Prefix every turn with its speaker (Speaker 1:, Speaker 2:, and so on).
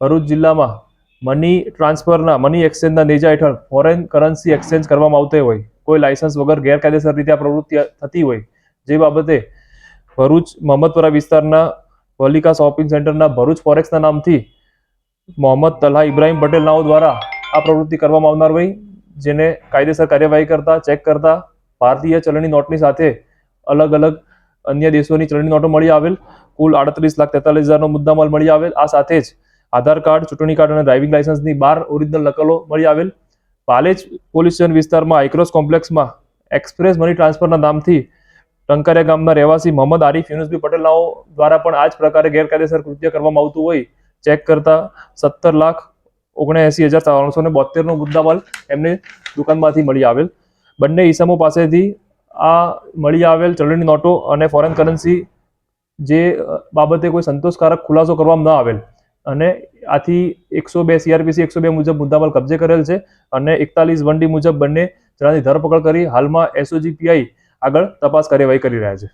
Speaker 1: ભરૂચ જિલ્લામાં money ટ્રાન્સફરના money એક્સચેન્જના નેજા હેઠળ ફોરેન કરન્સી એક્સચેન્જ કરવામાં આવતી હોય. કોઈ લાયસન્સ વગર ગેરકાયદેસર રીતે આ પ્રવૃત્તિ થતી હોય. જે બાબતે ભરૂચ મોહમ્મદપુરા વિસ્તારના વલિકા શોપિંગ સેન્ટરના ભરૂચ ફોરેક્સના નામથી મોહમ્મદ તલહા ઇબ્રાહિમ પટેલ નાઓ દ્વારા આ પ્રવૃત્તિ કરવામાં આવનાર હોય, જેને કાયદેસર કાર્યવાહી કરતા, ચેક કરતા ભારતીય ચલણી નોટની સાથે અલગ અલગ અન્ય દેશોની ચલણી નોટો મળી આવેલ. કુલ આડત્રીસ લાખ તેતાલીસ હજારનો મુદ્દામાલ મળી આવેલ. આ સાથે જ આધાર કાર્ડ, ચૂંટણી કાર્ડ અને ડ્રાઇવિંગ લાયસન્સની બાર ઓરિજિનલ નકલો મળી આવેલ. પાલેજ પોલીસ સ્ટેશન વિસ્તારમાં આઇક્રોસ કોમ્પ્લેક્સમાં એક્સપ્રેસ મની ટ્રાન્સફરના નામથી ટંકારિયા ગામના રહેવાસી મોહમ્મદ આરીફ, યુનુસબી પટેલનાઓ દ્વારા પણ આ જ પ્રકારે ગેરકાયદેસર કૃત્ય કરવામાં આવતું હોય. ચેક કરતા સત્તર લાખ ઓગણએસી હજાર ત્રણસો ને બોતેરનો મુદ્દામાલ એમને દુકાનમાંથી મળી આવેલ. બંને ઈસમો પાસેથી આ મળી આવેલ ચલણી નોટો અને ફોરેન કરન્સી જે બાબતે કોઈ સંતોષકારક ખુલાસો કરવામાં ન આવેલ. અને આથી એકસો બે સીઆરપીસી એકસો બે મુજબ મુદ્દામાલ કબજે કરેલ છે અને એકતાલીસ વન ડી મુજબ બંને જણાની ધરપકડ કરી હાલમાં એસઓજી પીઆઈ આગળ તપાસ કાર્યવાહી કરી રહ્યા છે.